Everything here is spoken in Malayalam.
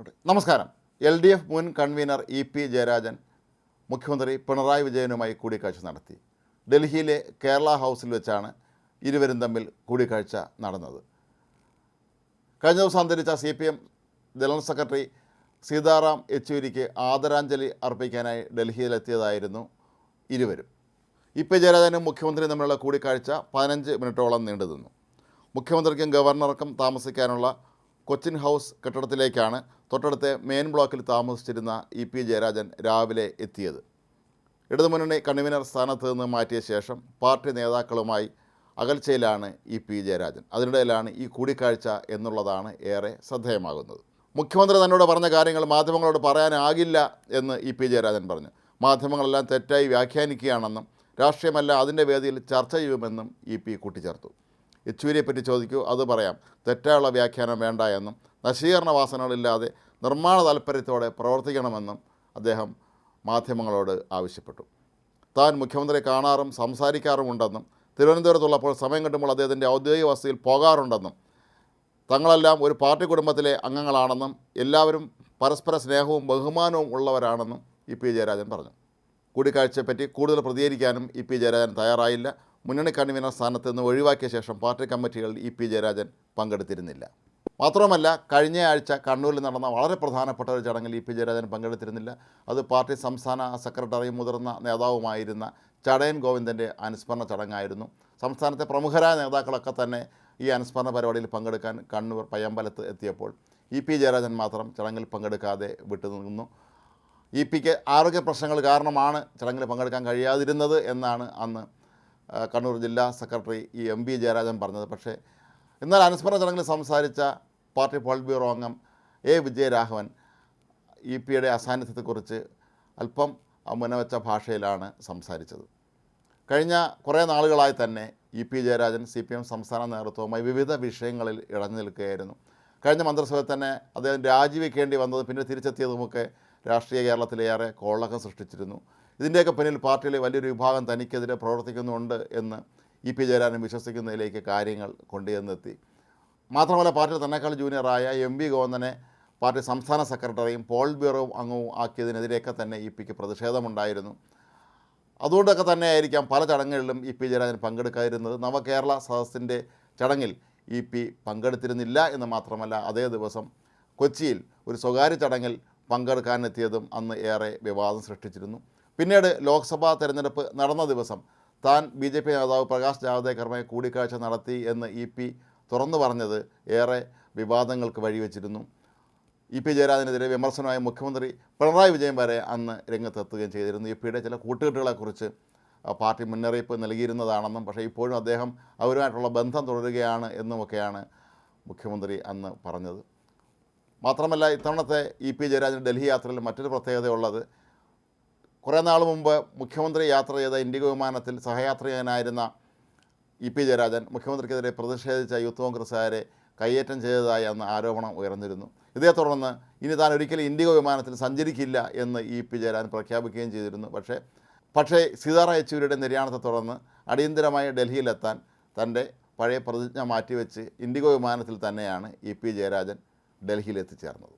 നമസ്കാരം. എൽ ഡി എഫ് മുൻ കൺവീനർ ഇ പി ജയരാജൻ മുഖ്യമന്ത്രി പിണറായി വിജയനുമായി കൂടിക്കാഴ്ച നടത്തി. ഡൽഹിയിലെ കേരള ഹൗസിൽ വെച്ചാണ് ഇരുവരും തമ്മിൽ കൂടിക്കാഴ്ച നടന്നത്. കഴിഞ്ഞ ദിവസം അന്തരിച്ച C P M general secretary Sitaram യെച്ചൂരിക്ക് ആദരാഞ്ജലി അർപ്പിക്കാനായി ഡൽഹിയിലെത്തിയതായിരുന്നു ഇരുവരും. ഇ പി ജയരാജനും മുഖ്യമന്ത്രിയും തമ്മിലുള്ള കൂടിക്കാഴ്ച പതിനഞ്ച് മിനിറ്റോളം നീണ്ടു നിന്നു മുഖ്യമന്ത്രിക്കും ഗവർണർക്കും താമസിക്കാനുള്ള കൊച്ചിൻ ഹൗസ് കെട്ടിടത്തിലേക്കാണ് തൊട്ടടുത്ത മെയിൻ ബ്ലോക്കിൽ താമസിച്ചിരുന്ന ഇ പി ജയരാജൻ രാവിലെ എത്തിയത്. ഇടതുമുന്നണി കൺവീനർ സ്ഥാനത്ത് നിന്ന് മാറ്റിയ ശേഷം പാർട്ടി നേതാക്കളുമായി അകൽച്ചയിലാണ് ഇ പി ജയരാജൻ. അതിനിടയിലാണ് ഈ കൂടിക്കാഴ്ച എന്നുള്ളതാണ് ഏറെ ശ്രദ്ധേയമാകുന്നത്. മുഖ്യമന്ത്രി തന്നോട് പറഞ്ഞ കാര്യങ്ങൾ മാധ്യമങ്ങളോട് പറയാനാകില്ല എന്ന് ഇ പി ജയരാജൻ പറഞ്ഞു. മാധ്യമങ്ങളെല്ലാം തെറ്റായി വ്യാഖ്യാനിക്കുകയാണെന്നും രാഷ്ട്രീയമല്ല അതിന്റെ വേദിയിൽ ചർച്ച ചെയ്യുമെന്നും ഇ പി കൂട്ടിച്ചേർത്തു. യെച്ചൂരിയെപ്പറ്റി ചോദിക്കൂ അത് പറയാം. തെറ്റായുള്ള വ്യാഖ്യാനം വേണ്ട എന്നും നശീകരണ വാസനകളില്ലാതെ നിർമ്മാണ താൽപ്പര്യത്തോടെ പ്രവർത്തിക്കണമെന്നും അദ്ദേഹം മാധ്യമങ്ങളോട് ആവശ്യപ്പെട്ടു. താൻ മുഖ്യമന്ത്രിയെ കാണാറും സംസാരിക്കാറുമുണ്ടെന്നും തിരുവനന്തപുരത്തുള്ളപ്പോൾ സമയം കിട്ടുമ്പോൾ അദ്ദേഹത്തിന്റെ ഔദ്യോഗിക വസതിയിൽ പോകാറുണ്ടെന്നും തങ്ങളെല്ലാം ഒരു പാർട്ടി കുടുംബത്തിലെ അംഗങ്ങളാണെന്നും എല്ലാവരും പരസ്പര സ്നേഹവും ബഹുമാനവും ഉള്ളവരാണെന്നും ഇ പി ജയരാജൻ പറഞ്ഞു. കൂടിക്കാഴ്ചയെപ്പറ്റി കൂടുതൽ പ്രതികരിക്കാനും ഇ പി ജയരാജൻ തയ്യാറായില്ല. മുന്നണി കൺവീനർ സ്ഥാനത്ത് നിന്ന് ഒഴിവാക്കിയ ശേഷം പാർട്ടി കമ്മിറ്റികളിൽ ഇ പി ജയരാജൻ പങ്കെടുത്തിരുന്നില്ല. മാത്രമല്ല കഴിഞ്ഞ ആഴ്ച കണ്ണൂരിൽ നടന്ന വളരെ പ്രധാനപ്പെട്ട ഒരു ചടങ്ങിൽ ഇ പി ജയരാജൻ പങ്കെടുത്തിരുന്നില്ല. അത് പാർട്ടി സംസ്ഥാന സെക്രട്ടറി മുതിർന്ന നേതാവുമായിരുന്ന ചടയൻ ഗോവിന്ദന്റെ അനുസ്മരണ ചടങ്ങായിരുന്നു. സംസ്ഥാനത്തെ പ്രമുഖരായ നേതാക്കളൊക്കെ തന്നെ ഈ അനുസ്മരണ പരിപാടിയിൽ പങ്കെടുക്കാൻ കണ്ണൂർ പയ്യമ്പലത്ത് എത്തിയപ്പോൾ ഇ പി ജയരാജൻ മാത്രം ചടങ്ങിൽ പങ്കെടുക്കാതെ വിട്ടുനിന്നു ഇ പിക്ക് ആരോഗ്യ പ്രശ്നങ്ങൾ കാരണമാണ് ചടങ്ങിൽ പങ്കെടുക്കാൻ കഴിയാതിരുന്നത് എന്നാണ് അന്ന് കണ്ണൂർ ജില്ലാ സെക്രട്ടറി ഈ എം വി ജയരാജൻ പറഞ്ഞത്. പക്ഷേ എന്നാൽ അനുസ്മരണ ചടങ്ങിൽ സംസാരിച്ച പാർട്ടി പോളിറ്റ് ബ്യൂറോ അംഗം എ വിജയരാഘവൻ ഇ പിയുടെ അസാന്നിധ്യത്തെക്കുറിച്ച് അല്പം മുനവച്ച ഭാഷയിലാണ് സംസാരിച്ചത്. കഴിഞ്ഞ കുറേ നാളുകളായി തന്നെ E P Jayarajan C P M സംസ്ഥാന നേതൃത്വവുമായി വിവിധ വിഷയങ്ങളിൽ ഇടഞ്ഞു നിൽക്കുകയായിരുന്നു. കഴിഞ്ഞ മന്ത്രിസഭയിൽ തന്നെ അദ്ദേഹം രാജിവെക്കേണ്ടി വന്നത് പിന്നെ തിരിച്ചെത്തിയതുമൊക്കെ രാഷ്ട്രീയ കേരളത്തിലേറെ കോളക്കം സൃഷ്ടിച്ചിരുന്നു. ഇതിന്റെയൊക്കെ പിന്നിൽ പാർട്ടിയിലെ വലിയൊരു വിഭാഗം തനിക്കെതിരെ പ്രവർത്തിക്കുന്നുണ്ട് എന്ന് ഇ പി ജയരാജൻ വിശ്വസിക്കുന്നതിലേക്ക് കാര്യങ്ങൾ കൊണ്ടുചെന്നെത്തി. മാത്രമല്ല പാർട്ടിയിൽ തന്നെക്കാൾ ജൂനിയറായ എം വി ഗോവന്ദനെ പാർട്ടി സംസ്ഥാന സെക്രട്ടറിയും പോൾ ബ്യൂറോ അംഗവും ആക്കിയതിനെതിരെയൊക്കെ തന്നെ ഇ പിക്ക് പ്രതിഷേധമുണ്ടായിരുന്നു. അതുകൊണ്ടൊക്കെ തന്നെ ആയിരിക്കാം പല ചടങ്ങുകളിലും ഇ പി ജയരാജൻ പങ്കെടുക്കാതിരുന്നത്. നവകേരള സദസ്സിന്റെ ചടങ്ങിൽ ഇ പി പങ്കെടുത്തിരുന്നില്ല എന്ന് മാത്രമല്ല അതേ ദിവസം കൊച്ചിയിൽ ഒരു സ്വകാര്യ ചടങ്ങിൽ പങ്കെടുക്കാനെത്തിയതും അന്ന് ഏറെ വിവാദം സൃഷ്ടിച്ചിരുന്നു. പിന്നീട് ലോക്സഭാ തെരഞ്ഞെടുപ്പ് നടന്ന ദിവസം താൻ ബി ജെ പി നേതാവ് പ്രകാശ് ജാവദേക്കറുമായി കൂടിക്കാഴ്ച നടത്തി എന്ന് ഇ പി തുറന്നു പറഞ്ഞത് ഏറെ വിവാദങ്ങൾക്ക് വഴിവെച്ചിരുന്നു. ഇ പി ജയരാജനെതിരെ വിമർശനമായ മുഖ്യമന്ത്രി പിണറായി വിജയൻ വരെ അന്ന് രംഗത്തെത്തുകയും ചെയ്തിരുന്നു. ഇ പിയുടെ ചില കൂട്ടുകെട്ടുകളെക്കുറിച്ച് പാർട്ടി മുന്നറിയിപ്പ് നൽകിയിരുന്നതാണെന്നും പക്ഷേ ഇപ്പോഴും അദ്ദേഹം അവരുമായിട്ടുള്ള ബന്ധം തുടരുകയാണ് എന്നുമൊക്കെയാണ് മുഖ്യമന്ത്രി അന്ന് പറഞ്ഞത്. മാത്രമല്ല ഇത്തവണത്തെ ഇ പി ജയരാജന്റെ ഡൽഹി യാത്രയിൽ മറ്റൊരു പ്രത്യേകതയുള്ളത് കുറേ നാൾ മുമ്പ് മുഖ്യമന്ത്രി യാത്ര ചെയ്ത ഇൻഡിഗോ വിമാനത്തിൽ സഹയാത്രികനായിരുന്ന ഇ പി ജയരാജൻ മുഖ്യമന്ത്രിക്കെതിരെ പ്രതിഷേധിച്ച യൂത്ത് കോൺഗ്രസ്സുകാരെ കയ്യേറ്റം ചെയ്തതായി അന്ന് ആരോപണം ഉയർന്നിരുന്നു. ഇതേ തുടർന്ന് ഇനി താൻ ഒരിക്കലും ഇൻഡിഗോ വിമാനത്തിൽ സഞ്ചരിക്കില്ല എന്ന് ഇ പി ജയരാജൻ പ്രഖ്യാപിക്കുകയും ചെയ്തിരുന്നു. പക്ഷേ പക്ഷേ സീതാറാം യെച്ചൂരിയുടെ നിര്യാണത്തെ തുടർന്ന് അടിയന്തരമായി ഡൽഹിയിലെത്താൻ തന്റെ പഴയ പ്രതിജ്ഞ മാറ്റിവെച്ച് ഇൻഡിഗോ വിമാനത്തിൽ തന്നെയാണ് ഇ പി ജയരാജൻ ഡൽഹിയിൽ എത്തിച്ചേർന്നത്